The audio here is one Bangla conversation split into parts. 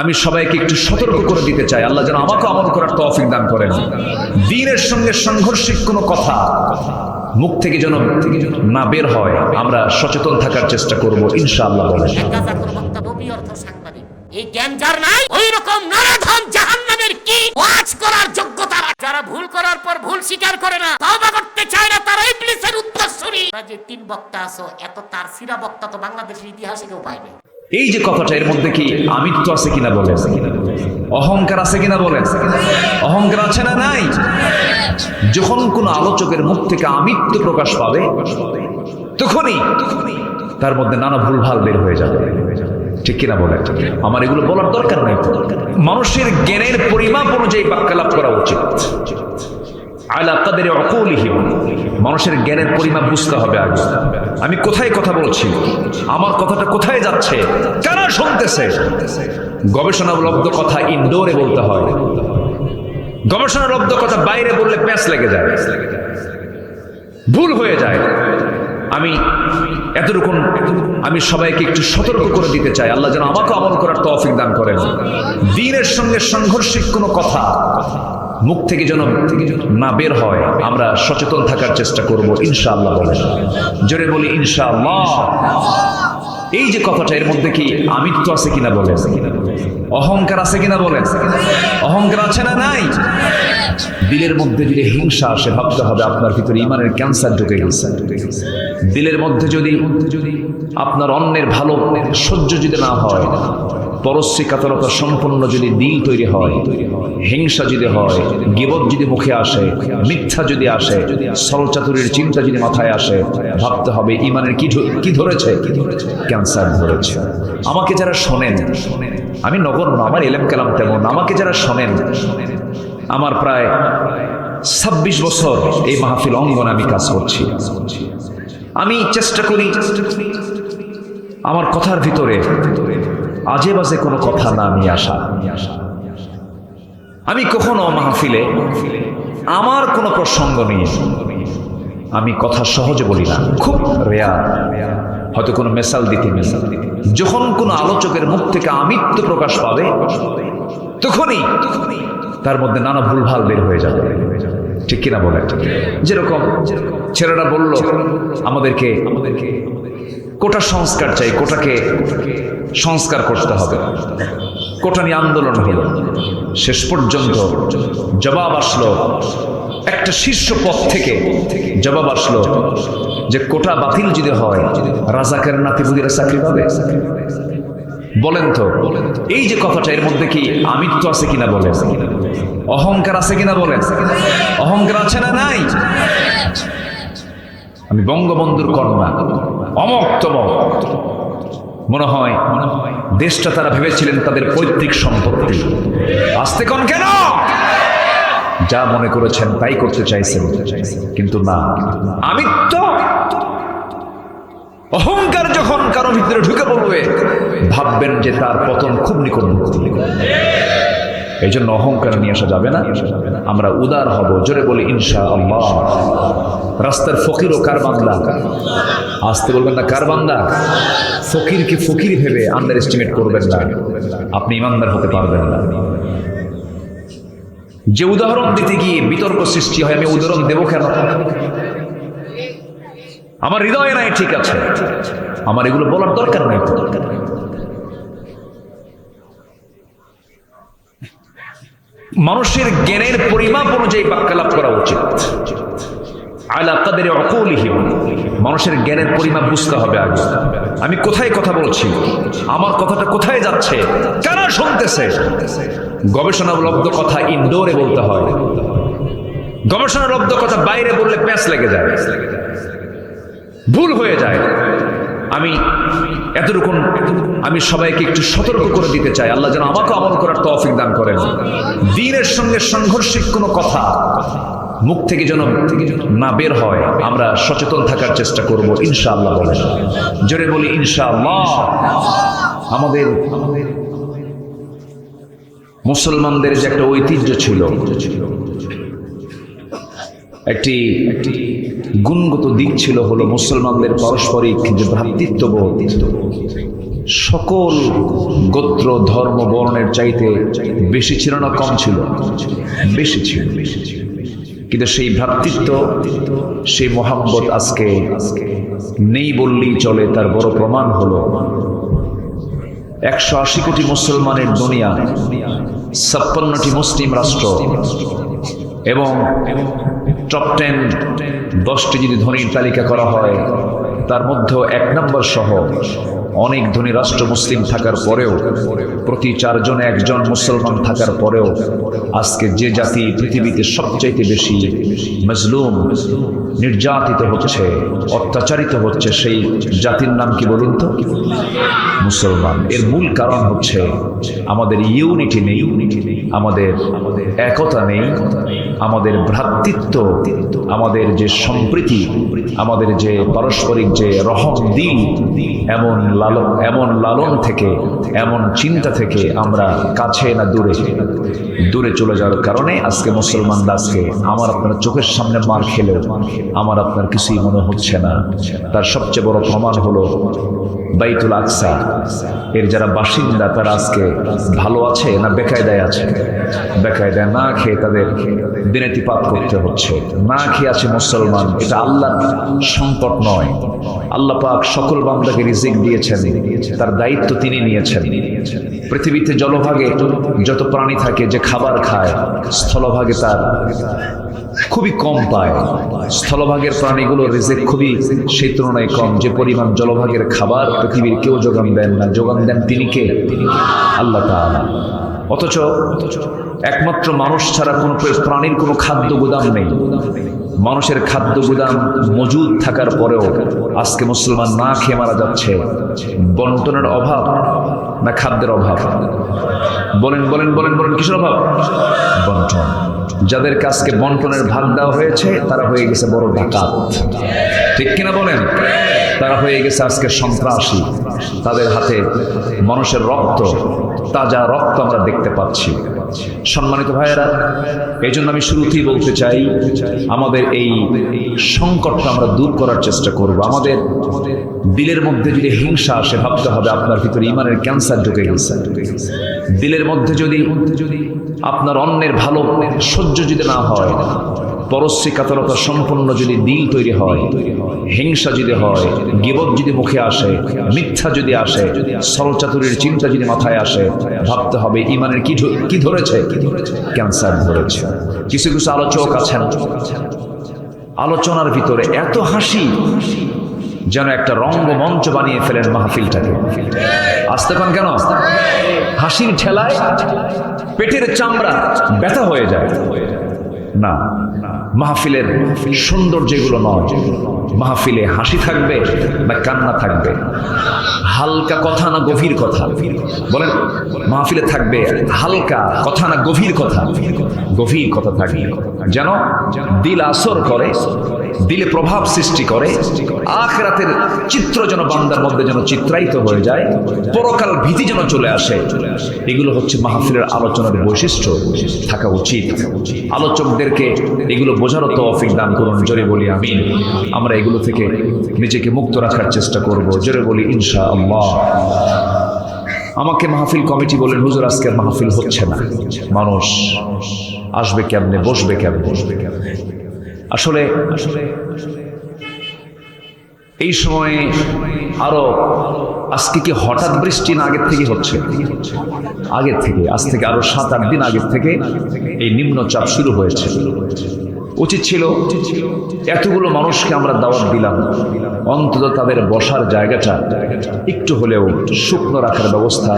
আমি সবাইকে একটু সতর্ক করে দিতে চাই। আল্লাহ যেন আমাকে আমল করার তৌফিক দান করেন। দিনের সঙ্গে সাংঘর্ষিক কোনো কথা, মুখ থেকে যেন না বের হয়, আমরা সচেতন থাকার চেষ্টা করব, ইনশাআল্লাহ বলেন। যার ভুল করার পর ভুল স্বীকার করে না তারা তিন বক্তা আছো, এত তার সিরা বক্তা তো বাংলাদেশের ইতিহাসে কেউ পাইবে এই যে কথাটা, এর মধ্যে কি আমিত্ব আছে কিনা বলেন? অহংকার আছে কিনা বলেন? অহংকার আছে না নাই? যখন কোন আলোচকের মুখ থেকে আমিত্ব প্রকাশ পাবে, তখনই তার মধ্যে নানা ভুলভাল বের হয়ে যাবে। ঠিক কিনা বলে আমার এগুলো বলার দরকার নাই। মানুষের জ্ঞানের পরিমাপ অনুযায়ী বাক্যালাপ করা উচিত। মানুষের জ্ঞানের পরিমাপ বুঝতে হবে আগে আমি কোথায় কথা বলছি? আমার কথাটা কোথায় যাচ্ছে? কারা শুনতেছে? গবেষণালব্ধ কথা ইনডোরে বলতে হয়। গবেষণালব্ধ কথা বাইরে বললে প্যাঁচ লেগে যায়। ভুল হয়ে যায়। আমি এতটুকুন, আমি সবাইকে একটু সতর্ক করে দিতে চাই। আল্লাহ যেন আমাকে আমল করার তৌফিক দান করেন। দিনের সঙ্গে সাংঘর্ষিক কোনো কথা মুখ থেকে যেন না বের হয়, আমরা সচেতন থাকার চেষ্টা করব, ইনশাআল্লাহ বলেন। জোরে বলি, ইনশাআল্লাহ। এই যে কথাটা, এর মধ্যে কি আমিত্ব আছে কিনা বলেন? অহংকার আছে কিনা বলেন? অহংকার আছে না নাই? দিলের মধ্যে যদি হিংসা আসে, ভাবতে হবে আপনার ভিতরে ইমানের ক্যান্সার ঢুকে গেছে। দিলের মধ্যে যদি আপনার অন্যের ভালো সহ্য যদি না হয় পরশ্রী কাতরতা সম্পন্ন যদি দিল তৈরি হয়, হিংসা যদি হয়, গিবত যদি মুখে আসে, মিথ্যা যদি আসে, সরলচাতুরির চিন্তা যদি মাথায় আসে, ভাবতে হবে ইমানের কি ধরেছে? ক্যান্সার ধরেছে। আমাকে যারা শোনেন, আমি নগণ্য আমার এলেম কালাম তেমন, আমাকে যারা শোনেন, আমার প্রায় ছাব্বিশ বছর এই মাহফিল অঙ্গনে আমি কাজ করছি। আমি চেষ্টা করি, আমার কথার ভিতরে আজে বাজে কোনো কথা না নিয়ে আসা। আমি কখনো মাহফিলে আমার কোনো প্রসঙ্গ নিয়ে আমি কথা সহজে বলি না। খুব রেয়ার। হয়তো কোনো মেসাল দিতে মেসাল দিতে যখন কোনো আলোচকের মুখ থেকে আমিত্ব প্রকাশ পাবে, তখনই তার মধ্যে নানা ভুলভাল বের হয়ে যাবে। ঠিক কিনা বলে যেরকম ছেলেরা বলল, আমাদেরকে কোটা সংস্কার চাই, কোটাকে সংস্কার করতে হবে। কোটা নিয়ে আন্দোলন হলো। শেষ পর্যন্ত জবাব আসলো একটা শীর্ষ পথ থেকে। জবাব আসলো যে কোটা বাতিল যদি হয়, রাজাকের নাতিপুদিরা চাকরি পাবে। বলেন তো, এই যে কথাটা, এর মধ্যে কি আমিত্ব আছে কিনা বলেন? অহংকার আছে কিনা বলেন? অহংকার আছে না নাই? আমি বঙ্গবন্ধুর কন্যা অমক তমক মনে হয় দেশটা তারা ভেবেছিলেন তাদের পৈতৃক সম্পত্তি। আসতে কন কেন? যা মনে করেছেন তাই করতে চাইছেন। কিন্তু না। আমি তো অহংকার যখন কারও ভিতরে ঢুকে পড়বে, ভাববেন যে তার পতন খুব নিকটবর্তী এই জন্য অহংকার নিয়ে আসা যাবে না। আমরা উদার হব, জোরে বলি ইনশা আল্লাহ রাস্তার ফকির ও কার বান্দা? আসতে বলবেন না, কার বান্দা? ফকিরকে ফকির ভেবে আন্ডার এস্টিমেট করবেন না। আপনি ইমানদার হতে পারবেন না। যে উদাহরণ দিতে গিয়ে বিতর্ক সৃষ্টি হয়, আমি উদাহরণ দেবো কেন? আমার হৃদয়ে নাই, ঠিক আছে। আমার এগুলো বলার দরকার নাই। তো মানুষের জ্ঞানের পরিমাপ অনুযায়ী বাক্যালাপ করা উচিত। আলা কাদের অকৌলিহীন মানুষের জ্ঞানের পরিমাপ বুঝতে হবে আগে আমি কোথায় কথা বলছি? আমার কথাটা কোথায় যাচ্ছে? কারা শুনতেছে? গবেষণালব্ধ কথা ইনডোরে বলতে হয়। গবেষণালব্ধ কথা বাইরে বললে প্যাঁচ লেগে যায়। ভুল হয়ে যায়। আমি এতটুকুন, আমি সবাইকে একটু সতর্ক করে দিতে চাই। আল্লাহ যেন আমাকে আমল করার তৌফিক দান করেন। দিনের সঙ্গে সাংঘর্ষিক কোনো কথা মুখ থেকে যেন না বের হয়, আমরা সচেতন থাকার চেষ্টা করব, ইনশাআল্লাহ বলেন। জোরে বলি, ইনশাআল্লাহ। আমাদের মুসলমানদের যে একটা ঐতিহ্য ছিল একটি গুণগত দিক ছিল হলো মুসলমানদের পারস্পরিক যে ভ্রাতৃত্ববোধ। সকল গোত্র, ধর্ম, বর্ণের চাইতে বেশি ছিল না, কম ছিল? বেশি ছিল। কিন্তু সেই ভ্রাতৃত্ব, সেই মোহাম্মত আজকে নেই বললেই চলে, তার বড় প্রমাণ হলো একশো আশি কোটি মুসলমানের দুনিয়া, ছাপ্পান্নটি মুসলিম রাষ্ট্র এবং টপ টেন দশটি যদি ধনীর তালিকা করা হয়, তার মধ্যেও এক নম্বর সহ অনেক ধনী রাষ্ট্র মুসলিম থাকার পরেও, প্রতি চারজন একজন মুসলমান থাকার পরেও, আজকে যে জাতি পৃথিবীতে সবচাইতে বেশি মজলুম, নির্যাতিত হচ্ছে, অত্যাচারিত হচ্ছে সেই জাতির নাম কি বলুন তো? মুসলমান। এর মূল কারণ হচ্ছে আমাদের ইউনিটি নেই। আমাদের একতা নেই, আমাদের ভ্রাতৃত্ব, আমাদের যে সম্প্রীতি, আমাদের যে পারস্পরিক যে রহম দিন এমন লালন এমন লালন থেকে, এমন চিন্তা থেকে আমরা কাছে না দূরে। দূরে চলে যাওয়ার কারণে আজকে মুসলমানরা আজকে আমার আপনার চোখের সামনে মার খেলেও আমার আপনার কিছুই মনে হচ্ছে না। তার সবচেয়ে বড় প্রমাণ হলো বাইতুল আকসা। এর যারা বাসিন্দা তারা আজকে ভালো আছে না বেকায়দায় আছে? বেকায়দায় না খেয়ে তাদের দিনেতিপাত করতে হচ্ছে। না খেয়ে আছে মুসলমান, এটা সংকট নয়। আল্লাহ পাক সকল বান্দাকে রিজিক দিয়েছেন, তার দায়িত্ব তিনি নিয়েছেন। পৃথিবীতে জলভাগে যত প্রাণী থাকে, যে খাবার খায়, স্থলভাগে তার খুবই কম পায়। স্থলভাগের প্রাণীগুলো রিজেক খুবই সেই তুলনায় কম। যে পরিমাণ জলভাগের খাবার পৃথিবীর কেউ যোগান দেন না। যোগান দেন তিনি কে? আল্লাহ অথচ একমাত্র মানুষ ছাড়া কোনো প্রাণীর কোনো খাদ্য গোদাম নেই। মানুষের খাদ্য গুদাম মজুদ থাকার পরেও আজকে মুসলমান না খেয়ে মারা যাচ্ছে। বন্টনের অভাব না খাদ্যের অভাব? বলেন বলেন বলেন বলেন, কিসের অভাব? বন্টন। যাদের কাছকে বন্টনের ভাগ দেওয়া হয়েছে, তারা হয়ে গেছে বড় ডাকাত। ঠিক কিনা বলেন? তারা হয়ে গেছে আজকে সন্ত্রাসী। তাদের হাতে মানুষের রক্ত, তাজা রক্ত আমরা দেখতে পাচ্ছি। সম্মানিত ভাইয়েরা এই জন্য আমি শুরুতেই বলতে চাই, আমাদের এই সংকটটা আমরা দূর করার চেষ্টা করব। আমাদের দিলের মধ্যে যদি হিংসা আসে, ভাবতে হবে আপনার ভিতরে ইমানের ক্যান্সার ঢুকে গেছে। দিলের মধ্যে যদি আপনার অন্যের ভালো সহ্য যদি না হয় পরশ্রী কাতরতা সম্পন্ন যদি দিল তৈরি হয়, হিংসা যদি হয়, গিবত যদি মুখে আসে, মিথ্যা যদি আসে সরলচাতুরীর চিন্তা যদি মাথায় আসে, ভাবতে হবে ইমানের কি কি ধরেছে? ক্যান্সার ধরেছে। কিছু কিছু আলোচক আছেন। আলোচনার ভিতরে এত হাসি যেন একটা রঙ্গমঞ্চ বানিয়ে ফেলেন মাহফিলটাকে। আসতে পান কেন? হাসির ঠেলায় পেটের চামড়া ব্যথা হয়ে যায়। না মাহফিলের সুন্দর যেগুলো নয়, মাহফিলে হাসি থাকবে বা কান্না থাকবে। হালকা কথা না গভীর কথা? বলেন, মাহফিলে থাকবে হালকা কথা না গভীর কথা? গভীর কথা থাকবে। যেন দিল আসর করে দিলে প্রভাব সৃষ্টি করে, আখরাতের চিত্র যেন বান্দার মধ্যে যেন চিত্রায়িত হয়ে যায়, পরকাল ভীতি যেন চলে আসে। এগুলো হচ্ছে মাহফিলের আলোচনার বৈশিষ্ট্য। থাকা উচিত। আলোচকদেরকে এগুলো বোঝারও তৌফিক দান করুন। জোরে বলি আমি আমরা এগুলো থেকে নিজেকে মুক্ত রাখার চেষ্টা করব। জোরে বলি ইনশা আল্লাহ আমাকে মাহফিল কমিটি বলেন, হুজুর, আজকের মাহফিল হচ্ছে না। মানুষ আসবে কেমনে বসবে কেমনে বসবে কেমনে? আসলে এই সময়ে আরও আজকে কি হঠাৎ বৃষ্টি না আগের থেকে হচ্ছে? আগের থেকে, আজ থেকে আরও সাত আট দিন আগের থেকে এই নিম্নচাপ শুরু হয়েছে। উচিত ছিল এতগুলো মানুষকে আমরা দাওয়াত দিলাম। অন্তত তাদের বসার জায়গাটা একটু হলেও শুকনো রাখার ব্যবস্থা।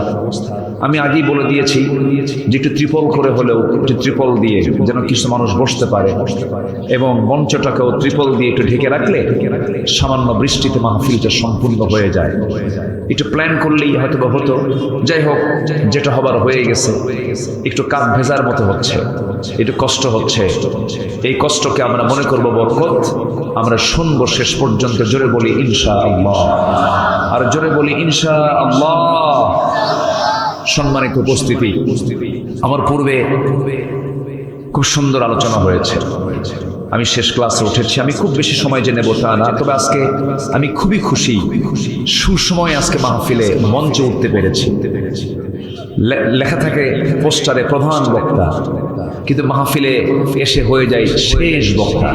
আমি আগেই বলে দিয়েছি যে একটু ত্রিপল করে হলেও একটু ত্রিপল দিয়ে যেন কিছু মানুষ বসতে পারে এবং মঞ্চটাকেও ত্রিপল দিয়ে একটু ঢেকে রাখলে সামান্য বৃষ্টিতে মাহফিলটা সম্পূর্ণ হয়ে যায়। একটু প্ল্যান করলেই হয়তো বা হতো। যাই হোক, যেটা হবার হয়ে গেছে, একটু কাক ভেজার মতো হচ্ছে, একটু কষ্ট হচ্ছে। এই কষ্টকে আমরা মনে করব বরকত, আমরা শুনব শেষ পর্যন্ত, জোরে বলি ইনশা আল্লাহ আর জোরে বলি ইনশা আল্লাহ সম্মানিত উপস্থিতি, আমার পূর্বে খুব সুন্দর আলোচনা হয়েছে। আমি শেষ ক্লাসে উঠেছি। আমি খুব বেশি সময় যে নেব তা না, তবে আজকে আমি খুবই খুশি। সুসময় আজকে মাহফিলে মঞ্চ উঠতে পেরেছি। লেখা থাকে পোস্টারে প্রধান বক্তা, কিন্তু মাহফিলে এসে হয়ে যায় শেষ বক্তা।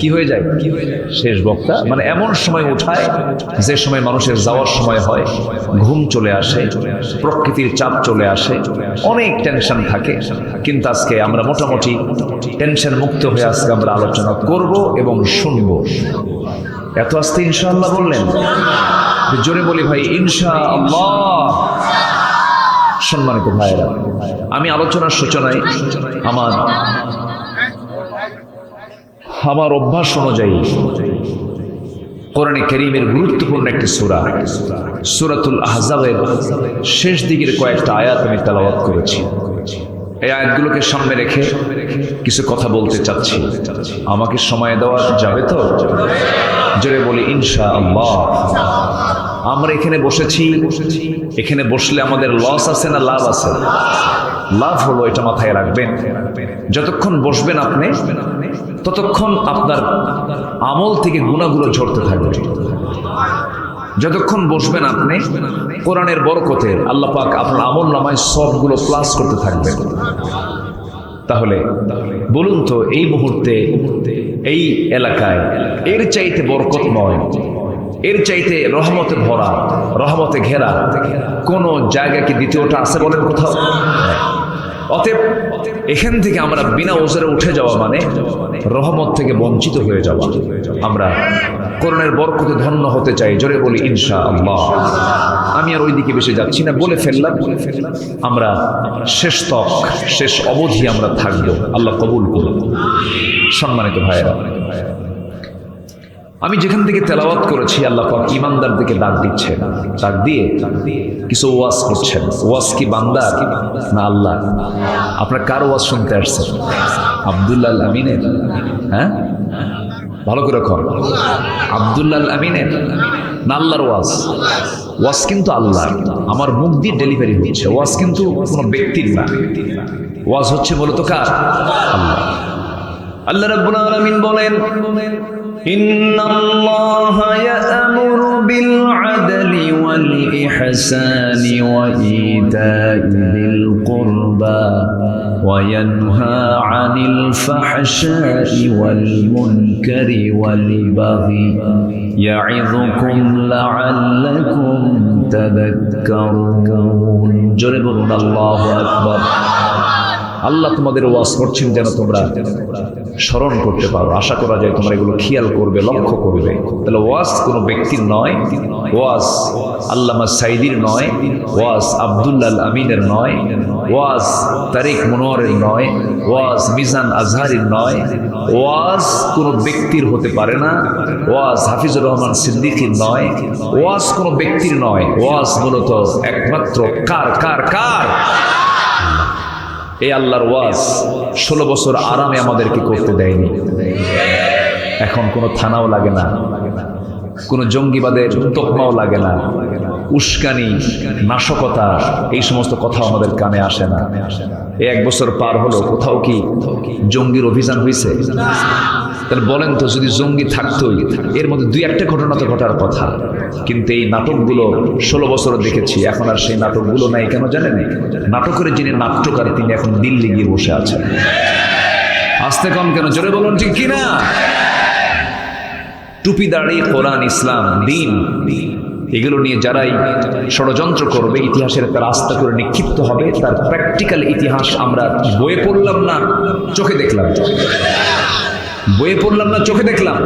কি হয়ে যায়? কি হয়ে যায় শেষ বক্তা মানে এমন সময় উঠায় যে সময় মানুষের যাওয়ার সময় হয়, ঘুম চলে আসে, প্রকৃতির চাপ চলে আসে, অনেক টেনশন থাকে। কিন্তু আজকে আমরা মোটামুটি টেনশন মুক্ত হয়ে আজকে আমরা আলোচনা করব এবং শুনব। এত আস্তে ইনশাআল্লাহ বললেন? জোরে বলি ভাই ইনশা আল্লাহ সম্মানিত ভাইয়েরা, আমি আলোচনার সূচনায় আমার আমার অভ্যাস অনুযায়ী কোরআনে করিমের গুরুত্বপূর্ণ একটি সূরা, সূরাতুল আহজাবের শেষ দিকের কয়েকটা আয়াত আমি তেলাওয়াত করেছি। এই আয়াতগুলোকে সামনে রেখে কিছু কথা বলতে চাচ্ছি। আমাকে সময় দেওয়া যাবে তো? জোরে বলি ইনশা আল্লাহ আমরা এখানে বসেছি। এখানে বসলে আমাদের লস আছে না লাভ আছে? লাভ হলো এটা মাথায় রাখবেন। যতক্ষণ বসবেন আপনি, ততক্ষণ আপনার আমল থেকে গুণাগুলো ঝরতে থাকবে। যতক্ষণ বসবেন আপনি, কোরআনের বরকতে আল্লাহ পাক আপনার আমল নামায় সবগুলো প্লাস করতে থাকবেন। তাহলে বলুন তো, এই মুহূর্তে, এই এলাকায় এর চাইতে বরকতময়, এর চাইতে রহমতে ভরা, রহমতে ঘেরা কোন জায়গা কি দ্বিতীয়টা আছে বলেন কোথাও? অতএব এখান থেকে আমরা বিনা ওজরে উঠে যাওয়া মানে রহমত থেকে বঞ্চিত হয়ে যাওয়া। আমরা করণের বরকতে ধন্য হতে চাই, জোরে বলি ইনশা আল্লাহ আমি আর ওইদিকে বেশি যাচ্ছি না, বলে ফেললাম। আমরা শেষ তক, শেষ অবধি আমরা থাকব। আল্লাহ কবুল করুন সম্মানিত ভাইয়েরা আমি যেখান থেকে তেলাওয়াত করেছি, আল্লাহ পাক ইমানদার দিকে ডাক দিচ্ছেন। ডাক দিয়ে কিছু ওয়াজ করছেন। ওয়াজ কি বান্দার? না আল্লাহ। আপনার কার ওয়াজ শুনতে আসছেন আবদুল্লাহ আমিনের? হ্যাঁ? ভালো করে কর। আবদুল্লাহ আমিনের? না আল্লাহর ওয়াজ? ওয়াজ কিন্তু আল্লাহ আমার মুখ দিয়ে ডেলিভারি হচ্ছে ওয়াজ কিন্তু কোনো ব্যক্তির না। ওয়াজ হচ্ছে মূলত কার? আল্লাহ। আল্লাহ রাব্বুল আলামিন বলেন إن الله يأمر بالعدل والإحسان وإيتاء ذي القربى وينهى عن الفحشاء والمنكر والبغي يعظكم لعلكم تذكرون. جرب الله أكبر. আল্লাহ তোমাদের ওয়াজ করছেন যেন তোমরা স্মরণ করতে পারো। আশা করা যায় তোমরা এগুলো খেয়াল করবে, লক্ষ্য করবে। তাহলে ওয়াজ কোনো ব্যক্তির নয়, ওয়াজ আল্লামা সাইদির নয়, ওয়াজ আবদুল্লাল আমিনের নয়, ওয়াজ তারিক মনোয়ারের নয়, ওয়াজ মিজান আজহারের নয়। ওয়াজ কোনো ব্যক্তির হতে পারে না, ওয়াজ হাফিজুর রহমান সিদ্দিকির নয়। ওয়াজ কোনো ব্যক্তির নয়, ওয়াজ মূলত একমাত্র কার কার কার? এই আল্লাহর ওয়াজ ষোলো বছর আরামে আমাদেরকে করতে দেয়নি। এখন কোনো থানাও লাগে না, কোনো জঙ্গিবাদের তকমাও লাগে না, উস্কানি, নাশকতা, এই সমস্ত কথা আমাদের কানে আসে না। এক বছর পার হলো, কোথাও কি জঙ্গির অভিযান হয়েছে? তাহলে বলেন তো, যদি জঙ্গি থাকতোই, এর মধ্যে দুই একটা ঘটনা তো ঘটার কথা। কিন্তু এই নাটকগুলো ষোলো বছর দেখেছি, এখন আর সেই নাটকগুলো নাই, কেন জানেন? নাটকের যিনি নাট্যকার, তিনি এখন দিল্লি গিয়ে বসে আছেন। আসতে কম কেন? জোরে বলুন, ঠিক কিনা? টুপি দাড়ি, কোরআন, ইসলাম, দিন। এগুলো নিয়ে যারাই ষড়যন্ত্র করবে, ইতিহাসের তার আস্থা করে নিক্ষিপ্ত হবে, তার প্র্যাকটিক্যাল ইতিহাস আমরা বয়ে পড়লাম না, চোখে দেখলাম। বইয়ে পড়লাম না, চোখে দেখলাম।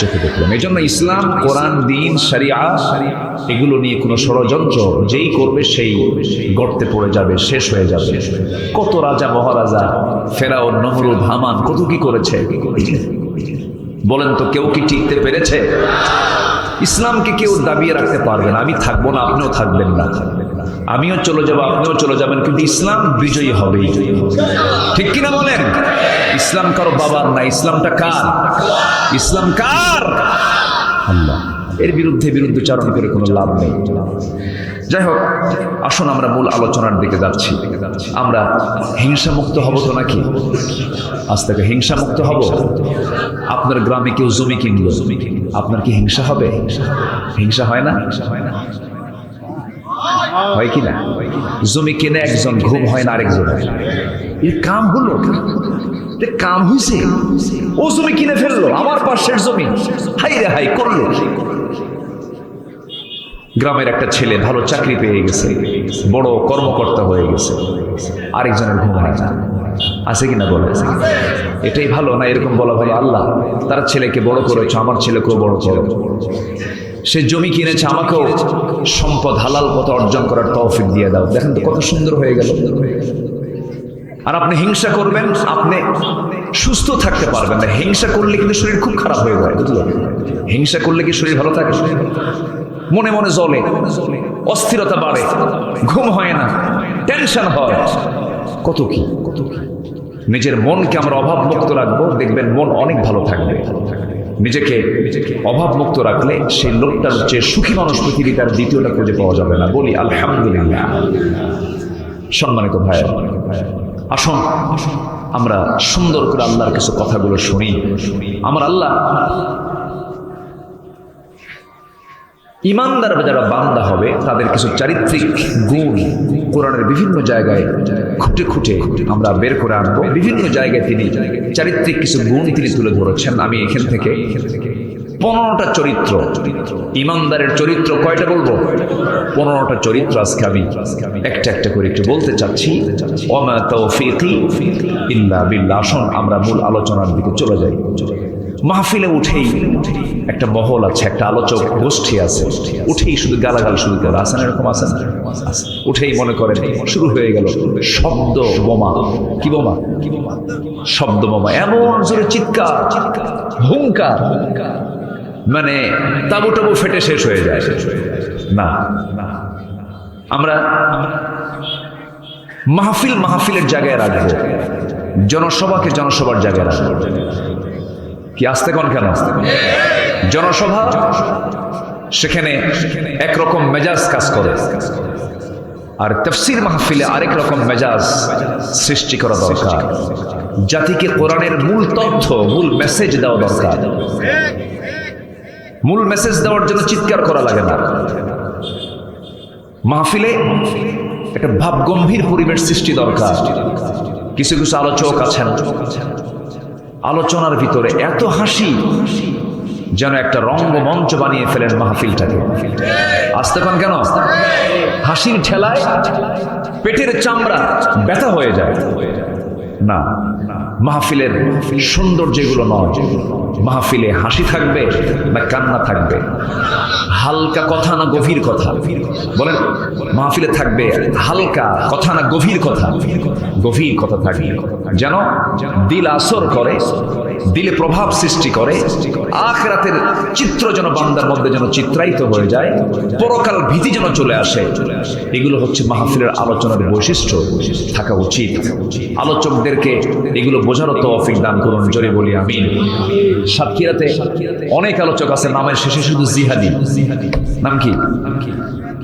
চোখে দেখলাম। এই জন্য ইসলাম, কোরআন, দিন সারিয়া এগুলো নিয়ে কোনো ষড়যন্ত্র যেই করবে সেই গর্তে পড়ে যাবে, শেষ হয়ে যাবে। কত রাজা, মহারাজা ফেরাও নমরুদ হামান, কত কি করেছে? বলেন তো কেউ কি টিকতে পেরেছে? ইসলামকে কেউ দাবিয়ে রাখতে পারবে না। আমি থাকব না, আপনিও থাকবেন না। আমিও চলে যাব, আপনিও চলে যাবেন, কিন্তু ইসলাম বিজয়ী হবে ঠিক কিনা বলেন? ইসলাম কারও বাবার না, ইসলামটা কার? ইসলাম কার? আল্লাহ। এর বিরুদ্ধে বিরুদ্ধচারণ করে কোনো লাভ নেই। যাই হোক আসুন আমরা মূল আলোচনার দিকে যাচ্ছি। আমরা হিংসা মুক্ত হব তো নাকি? আজ থেকে হিংসা মুক্ত হব? আপনার গ্রামে কেউ জমি কিনলো? আপনার কি হিংসা হবে? হিংসা হয় না? হয় কি না? জমি কিনে একজন, ঘুম হয় না আরেকজন এর কাম হলো কাম হয়েছে ও জমি কিনে ফেলল, আমার পাশের জমি। হাই রে হাই, করল। গ্রামের একটা ছেলে ভালো চাকরি পেয়ে গেছে, বড় কর্মকর্তা হয়ে গেছে। আরেকজনের ঘুম আছে কিনা বলে? এটাই ভালো না এরকম বলা ভালো? আল্লাহ, তার ছেলেকে বড় করেছে, আমার ছেলেকেও বড় করো। সে জমি কিনেছে, আমাকেও সম্পদ হালাল পথে অর্জন করার তৌফিক দিয়ে দাও। দেখেন তো কত সুন্দর হয়ে গেল। আর আপনি হিংসা করবেন, আপনি সুস্থ থাকতে পারবেন না। হিংসা করলে কিন্তু শরীর খুব খারাপ হয়ে যায় বুঝলেন হিংসা করলে কি শরীর ভালো থাকে? মনে মনে জ্বলে, অস্থিরতা বাড়ে, ঘুম হয় না টেনশন হয়। কত কি? কত কি নিজের মনকে আমরা অভাব মুক্ত রাখব, দেখবেন মন অনেক ভালো থাকবে। নিজেকে অভাব মুক্ত রাখলে সেই লোকটার যে সুখী মানুষ পৃথিবীতে তার দ্বিতীয়টা খুঁজে পাওয়া যাবে না। বলি, আলহামদুলিল্লাহ। সম্মানিত ভাই আসুন, আমরা সুন্দর করে আল্লাহর কিছু কথাগুলো শুনি। আমার আল্লাহ ইমানদার যারা বান্দা হবে, তাদের কিছু চারিত্রিক গুণ কোরআনের বিভিন্ন জায়গায় খুঁটে খুঁটে আমরা বের করে আনব। বিভিন্ন জায়গায় তিনি চারিত্রিক কিছু গুণ তিনি তুলে ধরেছেন। আমি এখান থেকে পনেরোটা চরিত্র। ইমানদারের চরিত্র কয়টা বলব? পনেরোটা চরিত্র আজকে আমি একটা একটা করে একটু বলতে চাচ্ছি। আসুন, আমরা মূল আলোচনার দিকে চলে যাই। মাহফিলে উঠেই একটা মহল আছে, একটা আলোচক গোষ্ঠী আছে। উঠেই শুধু গালাগাল শুরু করে। আসেন এরকম আসেন উঠেই মনে করেন, শুরু হয়ে গেল শব্দ বোমা। কি বোমা? শব্দ বোমা। এমন জোরে চিৎকার হুঙ্কার মানে তাবু টাবু ফেটে শেষ হয়ে যায়। না। আমরা মাহফিল মাহফিলের জায়গায় রাখব। জনসভাকে জনসভার জায়গায় রাখব। কি আসতে কোন কেন? আসতে জনসভা সেখানে একরকম মেজাজ কাজ করে। আর তফসির মাহফিলে আরেক রকম মেজাজ সৃষ্টি করা দরকার। জাতিকে কোরআনের মূল তথ্য, মূল মেসেজ দেওয়া দরকার। মূল মেসেজ দেওয়ার জন্য চিৎকার করা লাগে না। মাহফিলে একটা ভাবগম্ভীর পরিবেশ সৃষ্টি দরকার। কিছু কিছু আলোচক আছেন। আলোচনার ভিতরে এত হাসি যেন একটা রঙ্গমঞ্চ বানিয়ে ফেলেন মাহফিলটাকে। আসতে পান কেন? হাসির ঠেলায় পেটের চামড়া ব্যথা হয়ে যায়। না, মাহফিলের সুন্দর যেগুলো নয়। মাহফিলে হাসি থাকবে না কান্না থাকবে? হালকা কথা না গভীর কথা? বলেন, মাহফিলে থাকবে হালকা কথা না গভীর কথা? গভীর কথা থাকবে। যেন দিল আসর করে, দিলে প্রভাব সৃষ্টি করে, আখরাতের চিত্র যেন বান্দার মধ্যে যেন চিত্রায়িত হয়ে যায়, পরকাল ভীতি যেন চলে আসে। এগুলো হচ্ছে মাহফিলের আলোচনার বৈশিষ্ট্য। থাকা উচিত। আলোচকদেরকে এগুলো বোঝানো তো অফিক দান করুন। জোরে বলি আমি সাতক্ষীরাতে অনেক আলোচক আছে, নামের শেষে শুধু জিহাদি। নাম কি?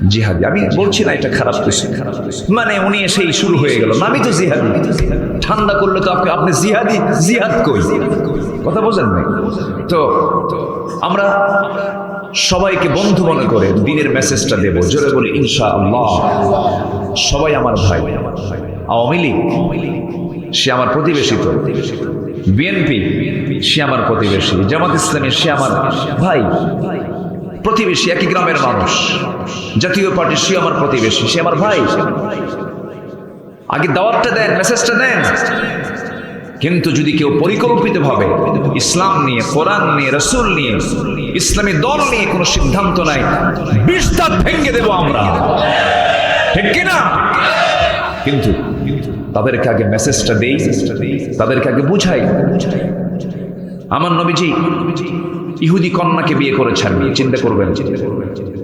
জিহাদি। আমি বলছি না, এটা খারাপ কিছু। মানে উনি এসেই শুরু হয়ে গেল। নামই তো জিহাদি। ঠান্ডা করলে তো আপনি আপনি জিহাদি, জিহাদ কই? কথা বোঝেন নাই? তো আমরা সবাইকে বন্ধু মনে করে দিনের মেসেজটা দেব। জোরে বলি ইনশা আল্লাহ সবাই আমার ভাই। আওয়ামী লীগ, সে আমার প্রতিবেশী তো বিএনপি সে আমার প্রতিবেশী। জামাত ইসলামী, সে আমার ভাই। প্রতিবেশী, একই গ্রামের মানুষ। জাতীয় পার্টি, সে আমার প্রতিবেশী, সে আমার ভাই। আগে দাওয়াতটা দেন, মেসেজটা দেন। কিন্তু যদি কেউ পরিকল্পিতভাবে ইসলাম নিয়ে, কোরআন নিয়ে, রসুল নিয়ে, ইসলামী দল নিয়ে কোনো সিদ্ধান্ত নাই বিষ দাঁত ভেঙে দেব আমরা। ঠিক কিনা কিন্তু তাদেরকে আগে মেসেজটা দেই, তাদেরকে আগে বুঝাই। আমার নবীজি ইহুদি কন্যাকে বিয়ে করেছেন চিন্তা করবেন।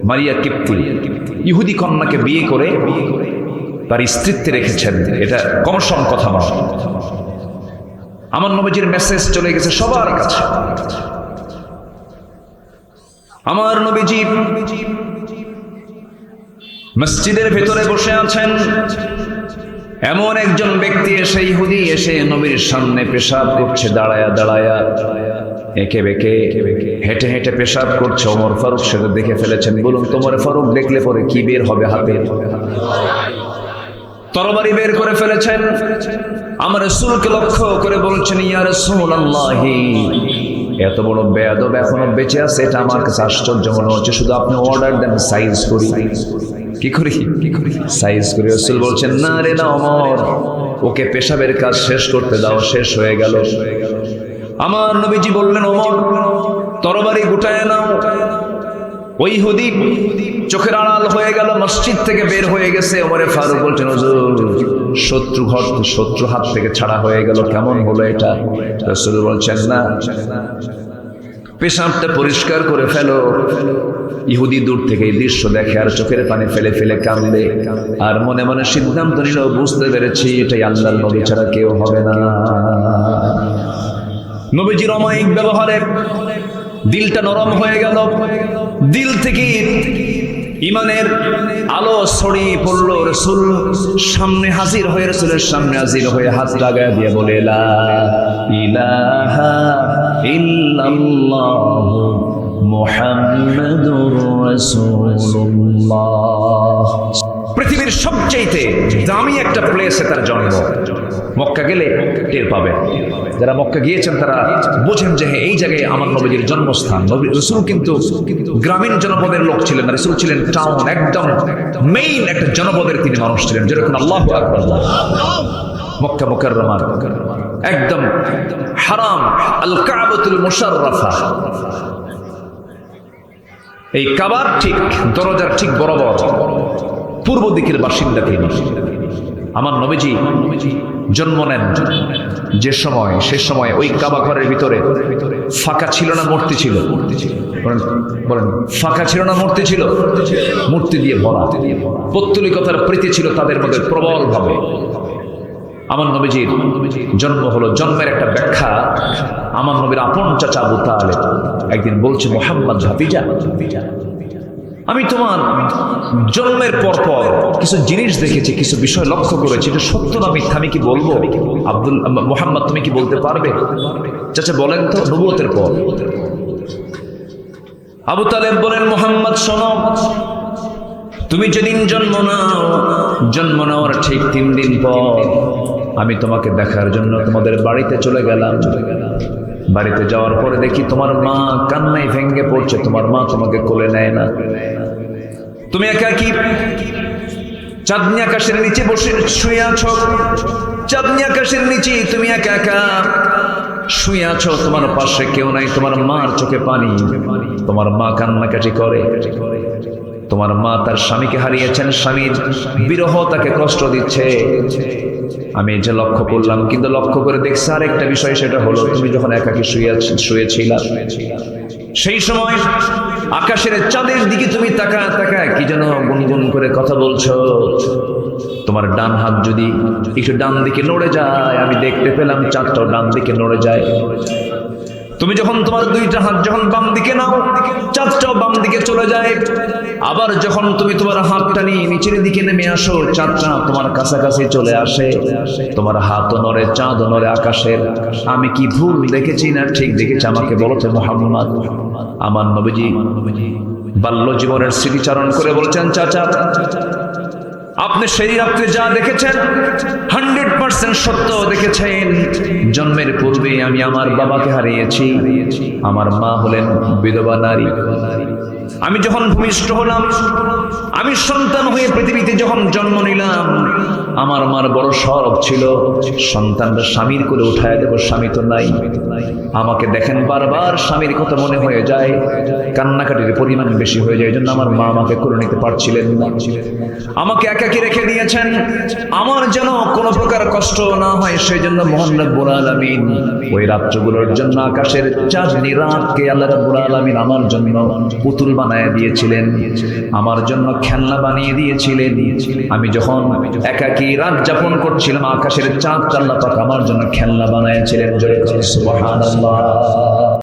মারিয়া কিপ্তি ইহুদি কন্যাকে বিয়ে করে তার স্ত্রীত্বে রেখেছেন এটা কমসম কথা নয়। আমার নবীজির মেসেজ চলে গেছে সবার কাছে। আমার নবীজি মসজিদের ভেতরে বসে আছেন। এমন একজন ব্যক্তি এসে ইহুদি এসে নবীর সামনে পেশাব করছে, দাঁড়ায়া দাঁড়ায়া। একে বেঁকে হেঁটে হেঁটে পেশাব করছে, ওমর ফারুক সেটা দেখে ফেলেছেন। বলুন, তোমার ফারুক দেখলে পরে কি বের হবে হাতে? তরবারি বের করে ফেলেছেন। আমার রসুলকে লক্ষ্য করে বলছেন, ইয়া রাসূলুল্লাহি। এত বড় বেয়াদব এখনও বেঁচে আছে, এটা আমার কাছে আশ্চর্য মনে হচ্ছে। শুধু আপনি অর্ডার দেন সাইজ করি। কি করি? কি করি? সাইজ করি রসুল বলছেন, না রে না, অমর। ওকে পেশাবের কাজ শেষ করতে দাও, শেষ হয়ে গেল। আমার নবীজি বললেন, অমর, তরবারি গুটায় নাও। ওই হুদি চোখের আড়াল হয়ে গেল, মসজিদ থেকে বের হয়ে গেছে। ওমরে ফারুক বলছেন শত্রু ঘর, শত্রু হাত থেকে ছাড়া হয়ে গেল, কেমন হলো এটা? রসুল বলছেন, না পেশাবটা পরিষ্কার করে ফেলো। ইহুদি দূর থেকে এই দৃশ্য দেখে আর চোখের পানি ফেলে ফেলে কান্দে আর মনে মনে সিদ্ধান্ত নিল, বুঝতে পেরেছি এটাই আল্লাহর নবী ছাড়া কেউ হবে না। নবীজির অমায়িক ব্যবহারে দিলটা নরম হয়ে গেল। দিল থেকে ইমানের আলো ছড়িয়ে পড়ল রসুল। সামনে হাজির হয়ে রসুলের সামনে হাজির হয়ে হাত লাগায় দিয়ে বলে ইলাহা ইল্লাল্লাহ মুহাম্মাদুর রাসূলুল্লাহ। পৃথিবীর সবচাইতে দামি একটা প্লেসে তার জন্ম। মক্কা গেলে টের পাবে। যারা মক্কা গিয়েছেন তারা বোঝেন যে হ্যাঁ, এই জায়গায় আমার নবীজির জন্মস্থান। রসুল কিন্তু গ্রামীণ জনপদের লোক ছিলেন রসুল ছিলেন টাউন একদম মেইন একটা জনপদের তিনি মানুষ ছিলেন যেরকম আল্লাহ আকবর। মক্কা মুকাররমার একদম হারাম আল কাবাতুল মুশাররাফা। এই কাবার ঠিক দরজার ঠিক বরাবর, পূর্ব দিকের বাসিন্দা তিনি। আমার নবীজি জন্ম নেন যে সময়, সে সময় ওই কাবা ঘরের ভিতরে ফাঁকা ছিল না, মূর্তি ছিল? বলেন, ফাঁকা ছিল না, মূর্তি ছিল? মূর্তি দিয়ে ভরা। পত্তলিকতার প্রীতি ছিল তাদের মধ্যে প্রবল ভাবে। আমার নবীজির জন্ম হলো, জন্মের একটা ব্যাখ্যা আমার নবীর আপন চাচা আবু তালেব একদিন বলছে, মোহাম্মদ ভাতিজা আমি তোমার জন্মের পর পর কিছু জিনিস দেখেছি, কিছু বিষয় লক্ষ্য করেছি, এটা সত্য না মিথ্যা, আমি কি বলব? আব্দুল, মোহাম্মদ তুমি কি বলতে পারবে? চাচা বলেন তো, নবুয়তের পর। আবু তালেব বলেন, মোহাম্মদ, শোনো, তুমি যেদিন জন্ম নাও, জন্ম নেওয়ার ঠিক তিন দিন পর আমি তোমাকে দেখার জন্য তোমাদের বাড়িতে চলে গেলাম। চলে গেলাম বাড়িতে যাওয়ার পরে দেখি তোমার মা কান্নায় ভেঙ্গে পড়ছে। তোমার মা তোমাকে কোলে নেয় না। তুমি একা কি? চাঁদনি আকাশের নিচে বসে শুয়ে আছো? চাঁদনি আকাশের নিচে তুমি একা একা শুয়ে আছো? তোমার পাশে কেউ নাই। তোমার মার চোখে পানি। তোমার মা কান্নাকাটি করে। তোমার মা তার স্বামীকে হারিয়েছেন। স্বামীর বিরহ তাকে কষ্ট দিচ্ছে। আমি যে লক্ষ্য করলাম, কিন্তু লক্ষ্য করে দেখছি আরেকটা বিষয়, সেটা হলো তুমি যখন একাকি শুয়ে শুয়েছিলা, সেই সময় আকাশের চাঁদের দিকে তুমি তাকা তাকা কি যেন গুনগুন করে কথা বলছো। তোমার ডান হাত যদি একটু ডান দিকে নড়ে যায়, আমি দেখতে পেলাম চাঁদটাও ডান দিকে নড়ে যায়। তুমি যখন তোমার দুইটা হাত যখন বাম দিকে নাও, চাঁদটাও বাম দিকে চলে যায়। আবার যখন তুমি তোমার হাতটা নিয়ে নিচের দিকে নেমে আসো, চাঁদটা তোমার কাছাকাছি চলে আসে। তোমার হাত নড়ে, চাঁদ নড়ে আকাশের। আমি কি ভুল দেখেছি না ঠিক দেখেছি? আমাকে বলছে মোহাম্মদ। আমার নবীজি বাল্য জীবনের স্মৃতিচারণ করে বলছেন, চাচা, আপনি সেই রাত্রে যা দেখেছেন, হান্ড্রেড পার্সেন্ট সত্য দেখেছেন। জন্মের পূর্বে আমি আমার বাবাকে হারিয়েছি। আমার মা হলেন বিধবা নারী। আমি যখন ভূমিষ্ঠ হলাম, আমি সন্তান হয়ে পৃথিবীতে যখন জন্ম নিলাম, আমার মার বড় সরব ছিল। সন্তানরা স্বামীর করে উঠায় দেবো, স্বামী তো নাই। আমাকে দেখেন বারবার স্বামীর কথা মনে হয়ে যায়। কান্নাকাটির পরিমাণ বেশি হয়ে যায় জন্য আমার মা আমাকে করে নিতে পারছিলেন না। আমাকে একাকি রেখে দিয়েছেন। আমার যেন কোনো প্রকার কষ্ট না হয় সেই জন্য মোহান রব্বুল আলামিন ওই রাত্রগুলোর জন্য আকাশের চাঁদনি রাতকে আল্লাহ রব্বুল আলামিন আমার জন্য পুতুল বানায় দিয়েছিলেন। আমার জন্য খেলনা বানিয়ে দিয়েছিলেন। আমি যখন একাকি রাত যাপন করছিলাম, আকাশের চাঁদ চাল্লা পাক আমার জন্য খেলনা বানিয়েছিলেন জোরে সুবহানাল্লাহ।